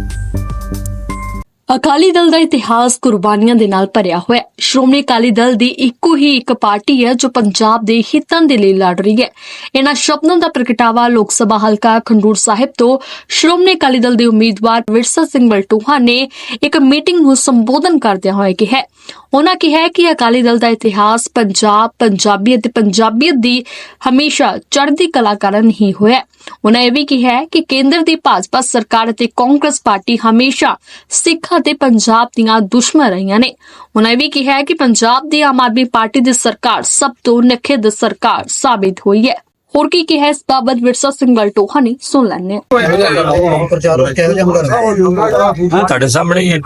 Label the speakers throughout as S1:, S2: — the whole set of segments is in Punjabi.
S1: you ਅਕਾਲੀ ਦਲ ਦਾ ਇਤਿਹਾਸ ਕੁਰਬਾਨੀਆਂ ਦੇ ਨਾਲ ਭਰਿਆ ਹੋਇਆ ਹੈ। ਸ਼੍ਰੋਮਣੀ ਅਕਾਲੀ ਦਲ ਦੀ ਇੱਕੋ ਹੀ ਇੱਕ ਪਾਰਟੀ ਹੈ ਜੋ ਪੰਜਾਬ ਦੇ ਹਿੱਤਾਂ ਦੇ ਲਈ ਲੜ ਰਹੀ ਹੈ। ਇਹਨਾਂ ਸ਼ਬਦਾਂ ਦਾ ਪ੍ਰਗਟਾਵਾ ਲੋਕ ਸਭਾ ਹਲਕਾ ਖੰਡੂਰ ਸਾਹਿਬ ਤੋਂ ਸ਼੍ਰੋਮਣੀ ਅਕਾਲੀ ਦਲ ਦੇ ਉਮੀਦਵਾਰ ਵਿਰਸਾ ਸਿੰਘ ਬਲਟੋਹਾ ਨੇ ਇੱਕ ਮੀਟਿੰਗ ਨੂੰ ਸੰਬੋਧਨ ਕਰਦਿਆਂ ਹੋਏ ਕਿਹਾ ਉਹਨਾਂ ਕਿਹਾ ਕਿ ਅਕਾਲੀ ਦਲ ਦਾ ਇਤਿਹਾਸ ਪੰਜਾਬ, ਪੰਜਾਬੀ ਅਤੇ ਪੰਜਾਬੀਅਤ ਦੀ ਹਮੇਸ਼ਾ ਚੜ੍ਹਦੀ ਕਲਾ ਕਾਰਨ ਹੀ ਹੋਇਆ ਉਹਨਾਂ ਇਹ ਵੀ ਕਿਹਾ ਕਿ ਕੇਂਦਰ ਦੀ ਭਾਜਪਾ ਸਰਕਾਰ ਅਤੇ ਕਾਂਗਰਸ ਪਾਰਟੀ ਹਮੇਸ਼ਾ ਸਿੱਖਾਂ ਅਤੇ ਪੰਜਾਬ ਦੀਆਂ ਦੁਸ਼ਮਣ ਰਹੀਆਂ ਨੇ। ਉਹਨਾਂ ਵੀ ਕਿਹਾ ਕਿ ਪੰਜਾਬ ਦੀ ਆਮ ਆਦਮੀ ਪਾਰਟੀ ਦੀ ਸਰਕਾਰ ਸਭ ਤੋਂ ਨਖਿੱਧ ਸਰਕਾਰ ਸਾਬਿਤ ਹੋਈ ਹੈ। ਹੋਰ ਕੀ ਕਿਹਾ ਇਸ ਬਾਬਤ ਵਿਰਸਾ ਸਿੰਘ ਬਲਟੋਹਾ ਨੇ, ਸੁਣ ਲੈਣੇ
S2: ਪ੍ਰਚਾਰ ਕਿਹੋ ਜਿਹਾ ਹੁੰਦਾ
S3: ਹਾਂ, ਤੁਹਾਡੇ ਸਾਹਮਣੇ ਹੀ ਹੈ।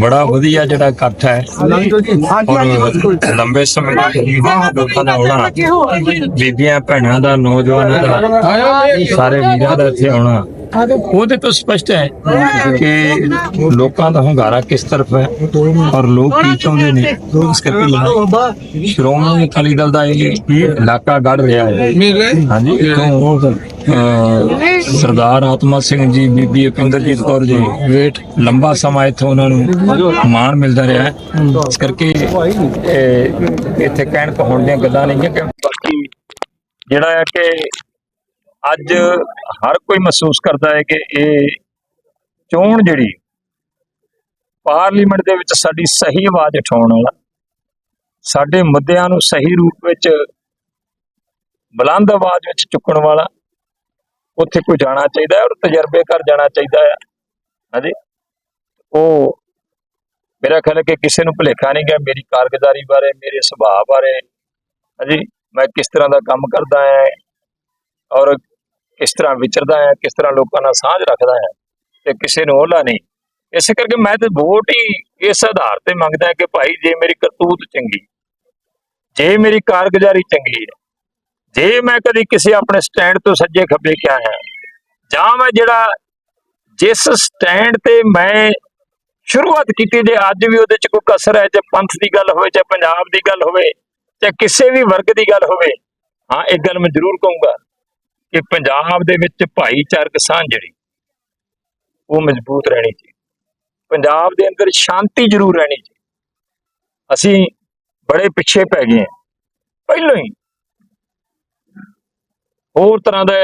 S3: ਬੜਾ ਵਧੀਆ ਜਿਹੜਾ ਇਕੱਠ ਹੈ। ਔਰ ਲੰਬੇ ਸਮੇਂ ਤੱਕ ਲੋਕਾਂ ਦਾ ਆਉਣਾ। ਬੀਬੀਆਂ, ਭੈਣਾਂ ਦਾ, ਨੌਜਵਾਨਾਂ ਦਾ, ਸਾਰੇ ਵੀਰਾਂ ਦਾ ਇੱਥੇ ਆਉਣਾ। ਉਹਦੇ ਤੋਂ ਸਪਸ਼ਟ ਹੈ। ਕਿ ਲੋਕਾਂ ਦਾ ਹੁੰਗਾਰਾ ਕਿਸ ਤਰਫ ਹੈ ਔਰ ਲੋਕ ਕੀ ਚਾਹੁੰਦੇ ਨੇ? ਇਸ ਕਰਕੇ ਸ਼੍ਰੋਮਣੀ ਅਕਾਲੀ ਦਲ ਦਾ ਇਹ ਇਲਾਕਾ ਗੜ ਰਿਹਾ ਹੈ। ਹਾਂਜੀ ਇਥੋਂ ਸਰਦਾਰ ਆਤਮਾ ਸਿੰਘ ਜੀ ਬੀਬੀ ਅਪਿੰਦਰਜੀਤ ਕੌਰ ਜੀ ਵੇਟ ਲੰਬਾ ਸਮਾਂ ਇੱਥੋਂ ਉਹਨਾਂ ਨੂੰ ਮਾਣ ਮਿਲਦਾ ਰਿਹਾ ਹੈ। ਇਸ ਕਰਕੇ ਇਹ ਇੱਥੇ ਕਹਿਣ ਕਹਾਉਣ ਦੀਆਂ ਗੱਲਾਂ ਨਹੀਂ ਕਿ ਜਿਹੜਾ ਹੈ ਕਿ ਅੱਜ ਹਰ ਕੋਈ ਮਹਿਸੂਸ ਕਰਦਾ ਹੈ ਕਿ ਇਹ ਚੋਣ ਜਿਹੜੀ ਪਾਰਲੀਮੈਂਟ ਦੇ ਵਿੱਚ ਸਾਡੀ ਸਹੀ ਆਵਾਜ਼ ਉਠਾਉਣ ਵਾਲਾ, ਸਾਡੇ ਮੁੱਦਿਆਂ ਨੂੰ ਸਹੀ ਰੂਪ ਵਿੱਚ ਬੁਲੰਦ ਆਵਾਜ਼ ਵਿੱਚ ਚੁੱਕਣ ਵਾਲਾ, ਉੱਥੇ ਕੋਈ ਜਾਣਾ ਚਾਹੀਦਾ ਹੈ ਔਰ ਤਜਰਬੇ ਕਰ ਜਾਣਾ ਚਾਹੀਦਾ ਹੈ। ਹਾਂਜੀ? ਉਹ ਮੇਰਾ ਖਿਆਲ ਹੈ ਕਿ ਕਿਸੇ ਨੂੰ ਭੁਲੇਖਾ ਨਹੀਂ ਗਿਆ ਮੇਰੀ ਕਾਰਗੁਜ਼ਾਰੀ ਬਾਰੇ, ਮੇਰੇ ਸੁਭਾਅ ਬਾਰੇ, ਹਾਂਜੀ, ਮੈਂ ਕਿਸ ਤਰ੍ਹਾਂ ਦਾ ਕੰਮ ਕਰਦਾ ਹਾਂ ਔਰ ਕਿਸ ਤਰ੍ਹਾਂ ਵਿਚਰਦਾ ਹੈ, ਕਿਸ ਤਰ੍ਹਾਂ ਲੋਕਾਂ ਨਾਲ ਸਾਂਝ ਰੱਖਦਾ ਹੈ ਤੇ ਕਿਸੇ ਨੂੰ ਉਹਲਾ ਨਹੀਂ। ਇਸੇ ਕਰਕੇ ਮੈਂ ਤੇ ਵੋਟ ਹੀ ਇਸ ਆਧਾਰ ਤੇ ਮੰਗਦਾ ਕਿ ਭਾਈ ਜੇ ਮੇਰੀ ਕਰਤੂਤ ਚੰਗੀ, ਜੇ ਮੇਰੀ ਕਾਰਗੁਜ਼ਾਰੀ ਚੰਗੀ ਹੈ, ਜੇ ਮੈਂ ਕਦੀ ਕਿਸੇ ਆਪਣੇ ਸਟੈਂਡ ਤੋਂ ਸੱਜੇ ਖੱਬੇ ਕਿਹਾ ਹੈ, ਜਾਂ ਮੈਂ ਜਿਹੜਾ ਜਿਸ ਸਟੈਂਡ ਤੇ ਮੈਂ ਸ਼ੁਰੂਆਤ ਕੀਤੀ ਜੇ ਅੱਜ ਵੀ ਉਹਦੇ ਚ ਕੋਈ ਕਸਰ ਹੈ, ਜੇ ਪੰਥ ਦੀ ਗੱਲ ਹੋਵੇ, ਚਾਹੇ ਪੰਜਾਬ ਦੀ ਗੱਲ ਹੋਵੇ, ਚਾਹੇ ਕਿਸੇ ਵੀ ਵਰਗ ਦੀ ਗੱਲ ਹੋਵੇ, ਹਾਂ ਇੱਕ ਗੱਲ ਮੈਂ ਜ਼ਰੂਰ ਕਹੂੰਗਾ। ਕਿ ਪੰਜਾਬ ਦੇ ਵਿੱਚ ਭਾਈਚਾਰਕ ਸਾਂਝ ਜਿਹੜੀ, ਉਹ ਮਜ਼ਬੂਤ ਰਹਿਣੀ ਚਾਹੀਦੀ। ਪੰਜਾਬ ਦੇ ਅੰਦਰ ਸ਼ਾਂਤੀ ਜ਼ਰੂਰ ਰਹਿਣੀ ਚਾਹੀਦੀ। ਅਸੀਂ ਬੜੇ ਪਿੱਛੇ ਪੈ ਗਏ ਹਾਂ। ਪਹਿਲਾਂ ਹੀ ਹੋਰ ਤਰ੍ਹਾਂ ਦਾ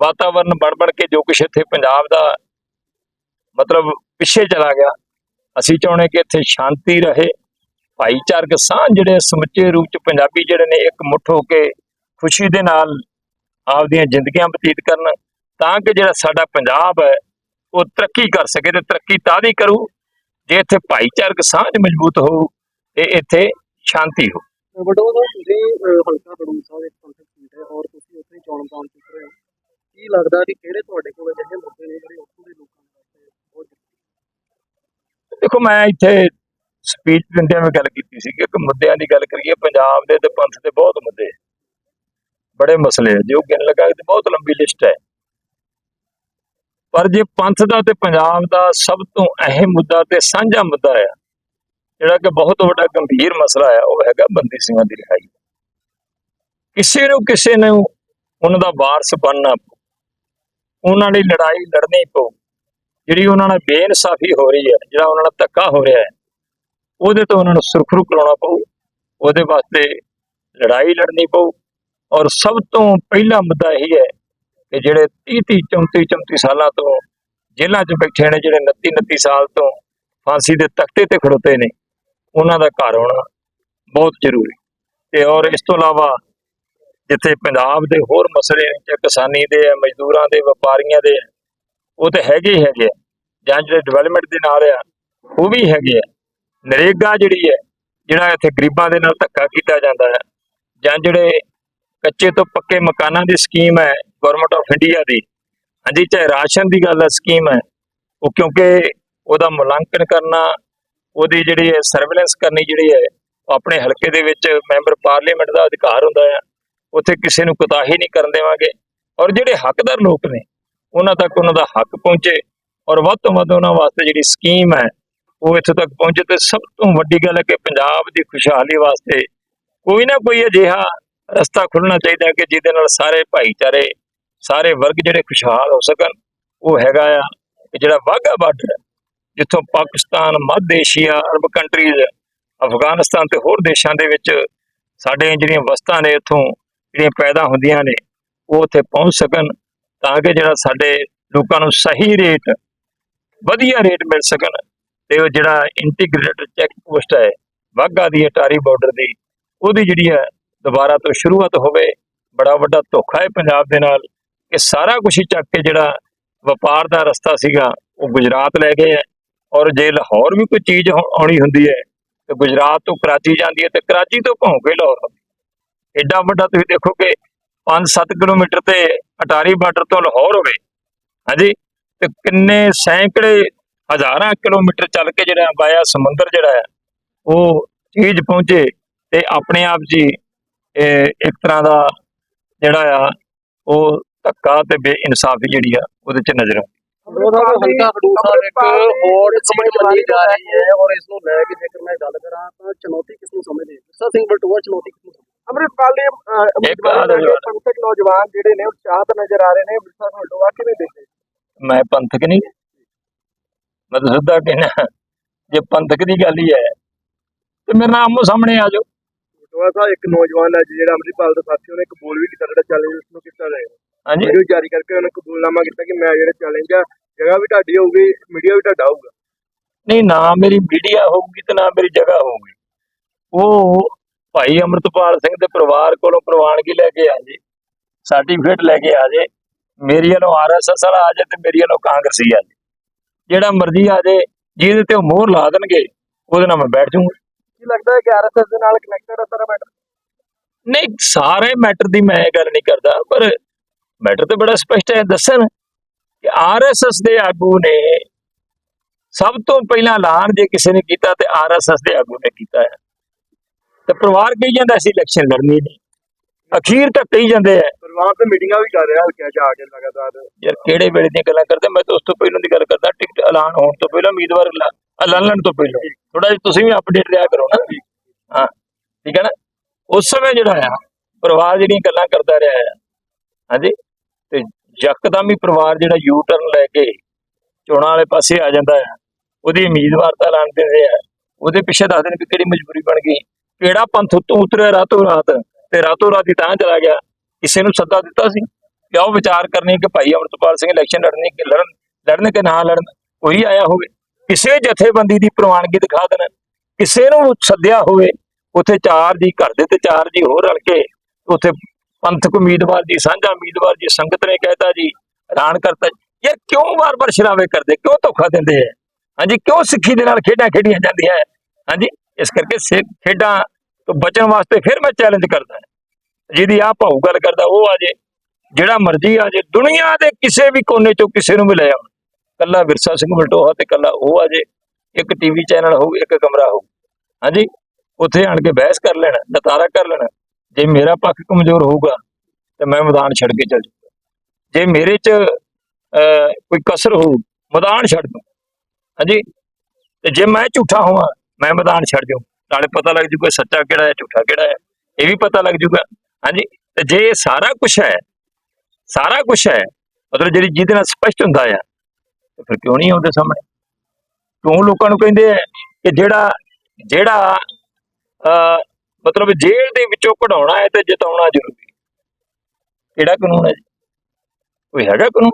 S3: ਵਾਤਾਵਰਨ ਬਣ ਬਣ ਕੇ ਜੋ ਕੁਛ ਇੱਥੇ ਪੰਜਾਬ ਦਾ ਮਤਲਬ ਪਿੱਛੇ ਚਲਾ ਗਿਆ, ਅਸੀਂ ਚਾਹੁੰਦੇ ਕਿ ਇੱਥੇ ਸ਼ਾਂਤੀ ਰਹੇ। ਭਾਈਚਾਰਕ ਸਾਂਝ ਜਿਹੜੇ ਸਮੁੱਚੇ ਰੂਪ ਚ ਪੰਜਾਬੀ ਜਿਹੜੇ ਨੇ ਇੱਕ ਮੁੱਠ ਹੋ ਕੇ ਖੁਸ਼ੀ ਦੇ ਨਾਲ ਆਪਦੀਆਂ ਜ਼ਿੰਦਗੀਆਂ ਬਤੀਤ ਕਰਨ ਤਾਂ ਕਿ ਜਿਹੜਾ ਸਾਡਾ ਪੰਜਾਬ ਹੈ ਉਹ ਤਰੱਕੀ ਕਰ ਸਕੇ ਤੇ ਤਰੱਕੀ ਤਾਂ ਹੀ ਕਰੂ ਜੇ ਇੱਥੇ ਭਾਈਚਾਰਕ ਸਾਂਝ ਮਜ਼ਬੂਤ ਹੋਊ ਤੇ ਇੱਥੇ ਸ਼ਾਂਤੀ ਹੋ
S2: ਬਟੋ ਦਾ ਤੁਸੀਂ ਅਹ, ਹਲਕਾ ਬੜੂਨ ਸਾਹਿਬ ਇੱਕ ਸੰਸਦ ਸੀਟ ਹੈ ਔਰ ਤੁਸੀਂ ਉੱਥੇ ਹੀ ਚੋਣ ਮੈਦਾਨ ਚੁੱਕ ਰਹੇ ਹੋ। ਕੀ ਲੱਗਦਾ ਕਿ ਕਿਹੜੇ ਤੁਹਾਡੇ ਕੋਲ ਅਜਿਹੇ ਮੁੱਦੇ ਨੇ ਜਿਹੜੇ ਉੱਥੋਂ ਦੇ ਲੋਕਾਂ ਵਾਸਤੇ ਬਹੁਤ ਜ਼ਰੂਰੀ
S3: ਦੇਖੋ ਮੈਂ ਇੱਥੇ ਸਪੀਚ ਦਿੰਦਿਆਂ ਵੀ ਗੱਲ ਕੀਤੀ ਸੀ ਕਿ ਮੁੱਦਿਆਂ ਦੀ ਗੱਲ ਕਰੀਏ ਪੰਜਾਬ ਦੇ ਤੇ ਪੰਥ ਦੇ ਬਹੁਤ ਮੁੱਦੇ ਹੈ। ਬੜੇ ਮਸਲੇ ਹੈ ਜੇ ਉਹ ਗਿਣ ਲਗਾ ਤੇ ਬਹੁਤ ਲੰਬੀ ਲਿਸਟ ਹੈ ਪਰ ਜੇ ਪੰਥ ਦਾ ਤੇ ਪੰਜਾਬ ਦਾ ਸਭ ਤੋਂ ਅਹਿਮ ਮੁੱਦਾ ਤੇ ਸਾਂਝਾ ਮੁੱਦਾ ਹੈ ਜਿਹੜਾ ਕਿ ਬਹੁਤ ਵੱਡਾ ਗੰਭੀਰ ਮਸਲਾ ਹੈ ਉਹ ਹੈਗਾ ਬੰਦੀ ਸਿੰਘਾਂ ਦੀ ਰਿਹਾਈ ਕਿਸੇ ਨੂੰ ਕਿਸੇ ਨੂੰ ਉਹਨਾਂ ਦਾ ਵਾਰਸ ਬਣਨਾ ਪਊ। ਉਹਨਾਂ ਲਈ ਲੜਾਈ ਲੜਨੀ ਪਊ, ਜਿਹੜੀ ਉਹਨਾਂ ਨਾਲ ਬੇਇਨਸਾਫੀ ਹੋ ਰਹੀ ਹੈ, ਜਿਹੜਾ ਉਹਨਾਂ ਨਾਲ ਧੱਕਾ ਹੋ ਰਿਹਾ ਹੈ, ਉਹਦੇ ਤੋਂ ਉਹਨਾਂ ਨੂੰ ਸੁਰਖਰੂ ਕਰਾਉਣਾ ਪਊ, ਉਹਦੇ ਵਾਸਤੇ ਲੜਾਈ ਲੜਨੀ ਪਊ ਔਰ ਸਭ ਤੋਂ ਪਹਿਲਾ ਮੁੱਦਾ ਇਹ ਹੈ ਕਿ ਜਿਹੜੇ 30 30 34 34 ਸਾਲਾਂ ਤੋਂ ਜੇਲ੍ਹਾਂ 'ਚ ਬੈਠੇ ਨੇ ਜਿਹੜੇ 29 29 ਸਾਲ ਤੋਂ ਫਾਂਸੀ ਦੇ ਤਖਤੇ ਤੇ ਖੜੋਤੇ ਨੇ ਉਹਨਾਂ ਦਾ ਘਰ ਆਉਣਾ ਬਹੁਤ ਜ਼ਰੂਰੀ। ਤੇ ਔਰ ਇਸ ਤੋਂ ਇਲਾਵਾ ਜਿੱਥੇ ਪੰਜਾਬ ਦੇ ਹੋਰ ਮਸਲੇ ਨੇ ਕਿਸਾਨੀ ਦੇ ਆ ਮਜ਼ਦੂਰਾਂ ਦੇ ਵਪਾਰੀਆਂ ਦੇ ਆ, ਉਹ ਤੇ ਹੈਗੇ ਹੀ ਹੈਗੇ ਆ। ਜਾਂ ਜਿਹੜੇ ਡਿਵੈਲਪਮੈਂਟ ਦੇ ਨਾਲ ਆ ਉਹ ਵੀ ਹੈਗੇ ਆ। ਨਰੇਗਾ ਜਿਹੜੀ ਹੈ ਜਿਹੜਾ ਇੱਥੇ ਗਰੀਬਾਂ ਦੇ ਨਾਲ ਧੱਕਾ ਕੀਤਾ ਜਾਂਦਾ ਹੈ ਜਾਂ ਜਿਹੜੇ ਕੱਚੇ ਤੋਂ ਪੱਕੇ ਮਕਾਨਾਂ ਦੀ ਸਕੀਮ ਹੈ ਗਵਰਨਮੈਂਟ ਆਫ ਇੰਡੀਆ ਦੀ। ਹਾਂਜੀ, ਚਾਹੇ ਰਾਸ਼ਨ ਦੀ ਗੱਲ ਹੈ ਸਕੀਮ ਹੈ। ਉਹ ਕਿਉਂਕਿ ਉਹਦਾ ਮੁਲਾਂਕਣ ਕਰਨਾ, ਉਹਦੀ ਜਿਹੜੀ ਹੈ ਸਰਵੇਲੈਂਸ ਕਰਨੀ ਜਿਹੜੀ ਹੈ, ਉਹ ਆਪਣੇ ਹਲਕੇ ਦੇ ਵਿੱਚ ਮੈਂਬਰ ਪਾਰਲੀਮੈਂਟ ਦਾ ਅਧਿਕਾਰ ਹੁੰਦਾ ਹੈ ਉੱਥੇ ਕਿਸੇ ਨੂੰ ਕੁਤਾਹੀ ਨਹੀਂ ਕਰਨ ਦੇਵਾਂਗੇ। ਔਰ ਜਿਹੜੇ ਹੱਕਦਾਰ ਲੋਕ ਨੇ, ਉਹਨਾਂ ਤੱਕ ਉਹਨਾਂ ਦਾ ਹੱਕ ਪਹੁੰਚੇ। ਔਰ ਵੱਧ ਤੋਂ ਵੱਧ ਉਹਨਾਂ ਵਾਸਤੇ ਜਿਹੜੀ ਸਕੀਮ ਹੈ, ਉਹ ਇੱਥੇ ਤੱਕ ਪਹੁੰਚੇ। ਤੇ ਸਭ ਤੋਂ ਵੱਡੀ ਗੱਲ ਹੈ ਕਿ ਪੰਜਾਬ ਦੀ ਖੁਸ਼ਹਾਲੀ ਵਾਸਤੇ ਕੋਈ ਨਾ ਕੋਈ ਅਜਿਹਾ ਰਸਤਾ ਖੁੱਲਣਾ ਚਾਹੀਦਾ ਕਿ ਜਿਹਦੇ ਨਾਲ ਸਾਰੇ ਭਾਈਚਾਰੇ, ਸਾਰੇ ਵਰਗ ਜਿਹੜੇ ਖੁਸ਼ਹਾਲ ਹੋ ਸਕਣ, ਉਹ ਹੈਗਾ ਆ ਜਿਹੜਾ ਵਾਹਗਾ ਬਾਰਡਰ ਜਿੱਥੋਂ ਪਾਕਿਸਤਾਨ, ਮੱਧ ਏਸ਼ੀਆ, ਅਰਬ ਕੰਟਰੀਜ਼, ਅਫਗਾਨਿਸਤਾਨ ਤੇ ਹੋਰ ਦੇਸ਼ਾਂ ਦੇ ਵਿੱਚ ਸਾਡੇ ਜਿਹੜੀਆਂ ਵਸਤਾਂ ਨੇ ਇੱਥੋਂ ਜਿਹੜੀਆਂ ਪੈਦਾ ਹੁੰਦੀਆਂ ਨੇ, ਉਹ ਉੱਥੇ ਪਹੁੰਚ ਸਕਣ ਤਾਂ ਕਿ ਜਿਹੜਾ ਸਾਡੇ ਲੋਕਾਂ ਨੂੰ ਸਹੀ ਰੇਟ, ਵਧੀਆ ਰੇਟ ਮਿਲ ਸਕਣ ਤੇ ਉਹ ਜਿਹੜਾ ਇੰਟੀਗ੍ਰੇਟਡ ਚੈੱਕ ਪੋਸਟ ਹੈ, ਵਾਹਗਾ ਦੀ ਅਟਾਰੀ ਬਾਰਡਰ ਦੀ, ਉਹਦੀ ਜਿਹੜੀ ਹੈ ਦੁਬਾਰਾ ਤੋਂ ਸ਼ੁਰੂਆਤ ਹੋਵੇ, ਬੜਾ ਵੱਡਾ ਧੋਖਾ ਹੈ ਪੰਜਾਬ ਦੇ ਨਾਲ ਕਿ ਸਾਰਾ ਕੁਝ ਹੀ ਚੱਕ ਕੇ ਜਿਹੜਾ ਵਪਾਰ ਦਾ ਰਸਤਾ ਸੀਗਾ, ਉਹ ਗੁਜਰਾਤ ਲੈ ਗਏ ਹੈ। ਔਰ ਜੇ ਲਾਹੌਰ ਵੀ ਕੋਈ ਚੀਜ਼ ਆਉਣੀ ਹੁੰਦੀ ਹੈ, ਤੇ ਗੁਜਰਾਤ ਤੋਂ ਕਰਾਚੀ ਜਾਂਦੀ ਹੈ, ਤੇ ਕਰਾਚੀ ਤੋਂ ਭੌਂ ਕੇ ਲਾਹੌਰ ਆਉਂਦੀ ਐਡਾ ਵੱਡਾ ਤੁਸੀਂ ਦੇਖੋ ਕਿ 5-7 ਕਿਲੋਮੀਟਰ ਤੇ ਅਟਾਰੀ ਬਾਰਡਰ ਤੋਂ ਲਾਹੌਰ ਹੋਵੇ, ਹਾਂਜੀ, ਤੇ ਕਿੰਨੇ ਸੈਂਕੜੇ ਹਜ਼ਾਰਾਂ ਕਿਲੋਮੀਟਰ ਚੱਲ ਕੇ ਜਿਹੜਾ ਵਾਇਆ ਸਮੁੰਦਰ ਜਿਹੜਾ ਹੈ, ਉਹ ਚੀਜ਼ ਪਹੁੰਚੇ ਤੇ ਆਪਣੇ ਆਪ ਜੀ ਇਹ ਇੱਕ ਤਰ੍ਹਾਂ ਦਾ ਜਿਹੜਾ ਆ ਉਹ ਧੱਕਾ ਤੇ ਬੇਇਨਸਾਫੀ ਜਿਹੜੀ ਆ ਉਹਦੇ ਚ ਨਜ਼ਰ ਆਉਂਦੀ।
S2: ਉਹਦਾ ਹਲਕਾ ਖਡੂਰ ਸਾਹਿਬ ਇੱਕ ਹੋਰ ਸੀਟ ਮੰਨੀ ਜਾ ਰਹੀ ਹੈ ਔਰ ਇਸ ਨੂੰ ਲੈ ਕੇ ਜੇਕਰ ਮੈਂ ਗੱਲ ਕਰਾਂ ਤਾਂ ਚੁਣੌਤੀ ਕਿਸ ਨੂੰ ਸਮਝਦੇ ਵਿਰਸਾ ਸਿੰਘ ਬਲਟੋਆ ਚੁਣੌਤੀ ਕਿਸ ਨੂੰ ਸਮਝਦੇ
S4: ਅੰਮ੍ਰਿਤਪਾਲ ਦੇ
S3: ਇੱਕ ਆਹ
S4: ਉਮੀਦਵਾਰ ਪੰਥਕ ਨੌਜਵਾਨ ਜਿਹੜੇ ਨੇ ਉਤਸ਼ਾਹਤ ਨਜ਼ਰ ਆ ਰਹੇ ਨੇ। ਵਿਰਸਾ ਸਿੰਘ ਬਲਟੋਆ ਕਿਵੇਂ ਦੇਖਦੇ
S3: ਮੈਂ ਪੰਥਕ ਨਹੀਂ। ਮੈਂ ਤਾਂ ਸਿੱਧਾ ਕਹਿਣਾ ਜੇ ਪੰਥਕ ਦੀ ਗੱਲ ਹੀ ਹੈ ਤੇ ਮੇਰੇ ਨਾਲ ਆਮੋ ਸਾਹਮਣੇ ਆ ਜਾਓ।
S4: ਬਲਟੋਆ ਸਾਹਿਬ ਇੱਕ ਨੌਜਵਾਨ ਹੈ ਜਿਹੜਾ ਅੰਮ੍ਰਿਤਪਾਲ ਦੇ ਸਾਥੀ ਉਹਨੇ ਕਬੂਲ ਵੀ ਕੀਤਾ ਜਿਹੜਾ ਚੈਲੰਜ ਉਸ ਨੂੰ ਕੀਤਾ ਜਾਏਗਾ
S3: ਹਾਂਜੀ।
S4: ਵੀਡੀਓ ਜਾਰੀ ਕਰਕੇ ਉਹਨੇ ਕਬੂਲਨਾਮਾ ਕੀਤਾ ਕਿ ਮੈਂ ਜਿਹੜਾ ਚੈਲੰਜ ਆ ਜਗ੍ਹਾ ਵੀ ਤੁਹਾਡੀ ਹੋਊਗੀ ਮੀਡੀਆ ਵੀ ਤੁਹਾਡਾ ਹੋਊਗਾ।
S3: ਨਹੀਂ ਨਾ ਮੇਰੀ ਮੀਡੀਆ ਹੋਊਗੀ ਤੇ ਨਾ ਮੇਰੀ ਜਗ੍ਹਾ ਹੋਊਗੀ। ਉਹ ਭਾਈ ਅਮਰਤਪਾਲ ਸਿੰਘ ਦੇ ਪਰਿਵਾਰ ਕੋਲੋਂ ਪ੍ਰਵਾਨਗੀ ਲੈ ਕੇ ਆ ਜੇ ਸਰਟੀਫਿਕੇਟ ਲੈ ਕੇ ਆ ਜੇ ਮੇਰੀ ਵੱਲੋਂ ਆਰਐਸਐਸ ਵਾਲਾ ਆ ਜੇ ਤੇ ਮੇਰੀ ਵੱਲੋਂ ਕਾਂਗਰਸੀ ਆ ਜੇ ਜਿਹੜਾ ਮਰਜ਼ੀ ਆ ਜੇ ਜਿਹਦੇ ਤੇ ਉਹ ਮੋਹਰ ਲਾ ਦੇਣਗੇ ਉਹਦੇ ਨਾਲ ਮੈਂ ਬੈਠ ਜਾਊਂਗਾ।
S4: ਕੀ ਲੱਗਦਾ ਹੈ ਕਿ ਆਰਐਸਐਸ ਦੇ ਨਾਲ ਕਨੈਕਟਡ ਹੈ ਸਾਰਾ ਮੈਟਰ
S3: ਨਹੀਂ ਸਾਰੇ ਮੈਟਰ ਦੀ ਮੈਂ ਗੱਲ ਨਹੀਂ ਕਰਦਾ ਪਰ ਮੈਟਰ ਤੇ ਬੜਾ ਸਪਸ਼ਟ ਹੈ ਦੱਸਣ ਕਿ ਆਰਐਸਐਸ ਦੇ ਆਗੂ ਨੇ ਸਭ ਤੋਂ ਪਹਿਲਾਂ ਐਲਾਨ ਜੇ ਕਿਸੇ ਨੇ ਕੀਤਾ ਤੇ ਆਰਐਸਐਸ ਦੇ ਆਗੂ ਨੇ ਕੀਤਾ ਹੈ। ਤੇ ਪਰਿਵਾਰ ਕਹੀ ਜਾਂਦਾ ਸੀ ਇਲੈਕਸ਼ਨ ਲੜਨੀ ਨਹੀਂ। ਅਖੀਰ ਤੱਕ ਕਹੀ ਜਾਂਦੇ ਆ।
S4: ਪਰਿਵਾਰ ਤੇ ਮੀਟਿੰਗਾਂ ਵੀ ਕਰ ਰਿਹਾ ਹਲਕਿਆਂ 'ਚ ਆ ਕੇ ਲਗਾਤਾਰ।
S3: ਯਾਰ ਕਿਹੜੇ ਵੇਲੇ ਦੀਆਂ ਗੱਲਾਂ ਕਰਦੇ ਮੈਂ ਤਾਂ ਉਸ ਤੋਂ ਪਹਿਲਾਂ ਦੀ ਗੱਲ ਕਰਦਾ ਟਿਕਟ ਐਲਾਨ ਹੋਣ ਤੋਂ ਪਹਿਲਾਂ ਉਮੀਦਵਾਰ ਐਲਾਨਣ ਤੋਂ ਪਹਿਲਾਂ। ਥੋੜਾ ਜਿਹਾ ਤੁਸੀਂ ਵੀ ਅਪਡੇਟ ਰਿਹਾ ਕਰੋ ਨਾ। ਹਾਂ ਠੀਕ ਹੈ ਨਾ? ਉਸ ਸਮੇਂ ਜਿਹੜਾ ਆ ਪਰਿਵਾਰ ਜਿਹੜੀਆਂ ਗੱਲਾਂ ਕਰਦਾ ਰਿਹਾ ਹੈ ਹਾਂਜੀ ਤੇ ਯਕਦਮ ਹੀ ਪਰਿਵਾਰ ਜਿਹੜਾ ਯੂ ਟਰਨ ਲੈ ਕੇ ਚੋਣਾਂ ਵਾਲੇ ਪਾਸੇ ਆ ਜਾਂਦਾ ਹੈ ਉਹਦੀ ਉਮੀਦਵਾਰਤਾ ਐਲਾਨ ਦਿੰਦੇ ਆ ਉਹਦੇ ਪਿੱਛੇ ਦੱਸਦੇ ਨੇ ਕਿ ਕਿਹੜੀ ਮਜਬੂਰੀ ਬਣ ਗਈ। ਕਿਹੜਾ ਪੰਥ ਉੱਤੋਂ ਉਤਰਿਆ ਰਾਤੋਂ ਰਾਤ ਤੇ ਰਾਤੋਂ ਰਾਤ ਹੀ ਤਾਂ ਚਲਾ ਗਿਆ। ਕਿਸੇ ਨੂੰ ਸੱਦਾ ਦਿੱਤਾ ਸੀ ਕਿ ਆਓ ਵਿਚਾਰ ਕਰਨੀ ਕਿ ਭਾਈ ਅਮਰਤਪਾਲ ਸਿੰਘ ਇਲੈਕਸ਼ਨ ਲੜਨੀ ਕਿ ਲੜਨ ਲੜਨ ਕਿ ਨਾ ਲੜਨ ਕੋਈ ਆਇਆ ਹੋਵੇ। ਕਿਸੇ ਜਥੇਬੰਦੀ ਦੀ ਪ੍ਰਵਾਨਗੀ ਦਿਖਾ ਦੇਣ, ਕਿਸੇ ਨੂੰ ਸੱਦਿਆ ਹੋਵੇ, ਉੱਥੇ ਚਾਰ ਜੀ ਘਰ ਦੇ ਤੇ ਚਾਰ ਜੀ ਹੋਰ ਰਲ ਕੇ ਉੱਥੇ ਪੰਥਕ ਉਮੀਦਵਾਰ ਜੀ, ਸਾਂਝਾ ਉਮੀਦਵਾਰ ਜੀ, ਸੰਗਤ ਨੇ ਕਹਿਤਾ ਜੀ ਹੈਰਾਨ ਕਰਤਾ ਯਾਰ ਕਿਉਂ ਵਾਰ-ਵਾਰ ਸ਼ਰਾਵੇ ਕਰਦੇ, ਕਿਉਂ ਧੋਖਾ ਦਿੰਦੇ ਹੈ ਹਾਂਜੀ, ਕਿਉਂ ਸਿੱਖੀ ਦੇ ਨਾਲ ਖੇਡਾਂ ਖੇਡੀਆਂ ਜਾਂਦੀਆਂ ਹੈ ਹਾਂਜੀ, ਇਸ ਕਰਕੇ ਸਿੱਖ ਖੇਡਾਂ ਤੋਂ ਬਚਣ ਵਾਸਤੇ ਫਿਰ ਮੈਂ ਚੈਲੰਜ ਕਰਦਾ ਜਿਹਦੀ ਆ ਭਾਊ ਗੱਲ ਕਰਦਾ, ਉਹ ਆ ਜੇ, ਜਿਹੜਾ ਮਰਜ਼ੀ ਆ ਜੇ, ਦੁਨੀਆ ਦੇ ਕਿਸੇ ਵੀ ਕੋਨੇ ਚੋਂ ਕਿਸੇ ਨੂੰ ਵੀ ਲੈ ਆਉਣ। ਕੱਲਾ ਵਿਰਸਾ ਸਿੰਘ ਬਲਟੋਹਾ ਤੇ ਕੱਲਾ ਉਹ ਆ ਜੇ ਇੱਕ ਟੀਵੀ ਚੈਨਲ ਹੋਊ ਇੱਕ ਕਮਰਾ ਹੋਊ। ਹਾਂਜੀ? ਉੱਥੇ ਆਣ ਕੇ ਬਹਿਸ ਕਰ ਲੈਣਾ ਨਤਾਰਾ ਕਰ ਲੈਣਾ। ਜੇ ਮੇਰਾ ਪੱਖ ਕਮਜ਼ੋਰ ਹੋਊਗਾ ਤੇ ਮੈਂ ਮੈਦਾਨ ਛੱਡ ਕੇ ਚੱਲ ਜਾਊਂਗਾ। ਜੇ ਮੇਰੇ 'ਚ ਅਹ, ਕੋਈ ਕਸਰ ਹੋਊ ਮੈਦਾਨ ਛੱਡ ਦੂੰ। ਹਾਂਜੀ? ਤੇ ਜੇ ਮੈਂ ਝੂਠਾ ਹੋਵਾਂ ਮੈਂ ਮੈਦਾਨ ਛੱਡ ਜਾਊਂ। ਨਾਲੇ ਪਤਾ ਲੱਗ ਜੂਗਾ ਸੱਚਾ ਕਿਹੜਾ ਹੈ ਝੂਠਾ ਕਿਹੜਾ ਹੈ। ਇਹ ਵੀ ਪਤਾ ਲੱਗ ਜੂਗਾ ਹਾਂਜੀ? ਤੇ ਜੇ ਸਾਰਾ ਕੁਝ ਹੈ ਸਾਰਾ ਕੁਝ ਹੈ ਮਤਲਬ ਜਿਹੜੀ ਜਿਹਦੇ ਨਾਲ ਸਪਸ਼ਟ ਹੁੰਦਾ ਆ ਤੇ ਫਿਰ ਕਿਉਂ ਨਹੀਂ ਆਉਂਦੇ ਸਾਹਮਣੇ? ਕਿਉਂ ਲੋਕਾਂ ਨੂੰ ਕਹਿੰਦੇ ਆ ਕਿ ਜਿਹੜਾ ਜਿਹੜਾ ਅਹ, ਮਤਲਬ ਜੇਲ੍ਹ ਦੇ ਵਿੱਚੋਂ ਕਢਾਉਣਾ ਹੈ ਤੇ ਜਿਤਾਉਣਾ ਜ਼ਰੂਰੀ ਕਿਹੜਾ ਕਾਨੂੰਨ ਹੈ ਕੋਈ ਹੈਗਾ ਕਾਨੂੰਨ?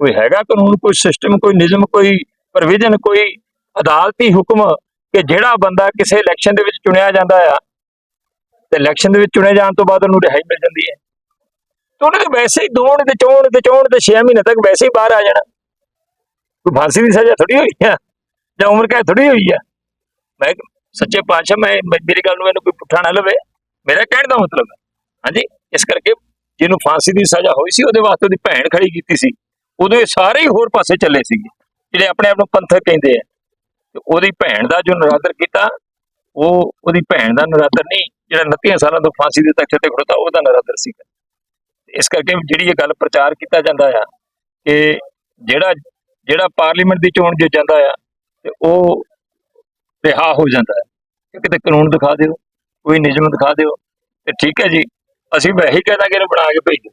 S3: ਕੋਈ ਹੈਗਾ ਕਾਨੂੰਨ ਕੋਈ ਸਿਸਟਮ ਕੋਈ ਨਿਯਮ ਕੋਈ ਪ੍ਰੋਵੀਜ਼ਨ ਕੋਈ ਅਦਾਲਤੀ ਹੁਕਮ ਕਿ ਜਿਹੜਾ ਬੰਦਾ ਕਿਸੇ ਇਲੈਕਸ਼ਨ ਦੇ ਵਿੱਚ ਚੁਣਿਆ ਜਾਂਦਾ ਆ ਤੇ ਇਲੈਕਸ਼ਨ ਦੇ ਵਿੱਚ ਚੁਣੇ ਜਾਣ ਤੋਂ ਬਾਅਦ ਉਹਨੂੰ ਰਿਹਾਈ ਮਿਲ ਜਾਂਦੀ ਹੈ। ਤੇ ਉਹਨੇ ਤਾਂ ਵੈਸੇ ਹੀ ਦੋਣ ਤੇ ਚੋਣ ਤੇ ਚੋਣ ਤੇ 6 ਮਹੀਨੇ ਤੱਕ ਵੈਸੇ ਹੀ ਬਾਹਰ ਆ ਜਾਣਾ। ਕੋਈ ਫਾਂਸੀ ਦੀ ਸਜ਼ਾ ਥੋੜੀ ਹੋਈ ਆ? ਜਾਂ ਉਮਰ ਕੈਦ ਥੋੜੀ ਹੋਈ ਆ? ਮੈਂ ਸੱਚੇ ਪਾਤਸ਼ਾਹ, ਮੈਂ ਮੇਰੀ ਗੱਲ ਨੂੰ ਮੈਨੂੰ ਕੋਈ ਪੁੱਠਾ ਨਾ ਲਵੇ। ਮੇਰਾ ਕਹਿਣ ਦਾ ਮਤਲਬ ਹੈ, ਹਾਂਜੀ? ਇਸ ਕਰਕੇ ਜਿਹਨੂੰ ਫਾਂਸੀ ਦੀ ਸਜ਼ਾ ਹੋਈ ਸੀ, ਉਹਦੇ ਵਾਸਤੇ ਉਹਦੀ ਭੈਣ ਖੜੀ ਕੀਤੀ ਸੀ। ਉਦੋਂ ਇਹ ਸਾਰੇ ਹੀ ਹੋਰ ਪਾਸੇ ਚੱਲੇ ਸੀਗੇ, ਜਿਹੜੇ ਆਪਣੇ ਆਪ ਨੂੰ ਪੰਥਕ ਕਹਿੰਦੇ ਆ। ਤੇ ਉਹਦੀ ਭੈਣ ਦਾ ਜੋ ਨਰਾਦਰ ਕੀਤਾ, ਉਹ, ਉਹਦੀ ਭੈਣ ਦਾ ਨਰਾਦਰ ਨਹੀਂ, ਜਿਹੜਾ 29 ਸਾਲਾਂ ਤੋਂ ਫਾਂਸੀ ਦੇ ਤਖਤ ਤੇ ਖੜੋਤਾ ਉਹਦਾ ਨਰਾਦਰ ਸੀਗਾ। ਇਸ ਕਰਕੇ ਜਿਹੜੀ ਇਹ ਗੱਲ ਪ੍ਰਚਾਰ ਕੀਤਾ ਜਾਂਦਾ ਆ, ਕਿ ਜਿਹੜਾ ਜਿਹੜਾ ਪਾਰਲੀਮੈਂਟ ਦੀ ਚੋਣ ਜੇ ਜਾਂਦਾ ਆ, ਤੇ ਉਹ ਰਿਹਾ ਹੋ ਜਾਂਦਾ ਹੈ। ਕਿਤੇ ਕਾਨੂੰਨ ਦਿਖਾ ਦਿਓ, ਕੋਈ ਨਿਯਮ ਦਿਖਾ ਦਿਓ, ਤੇ ਠੀਕ ਹੈ ਜੀ, ਅਸੀਂ ਵੈਹੀ ਕਹਿ ਦਾਂਗੇ ਇਹਨੂੰ ਬਣਾ ਕੇ ਭੇਜੋ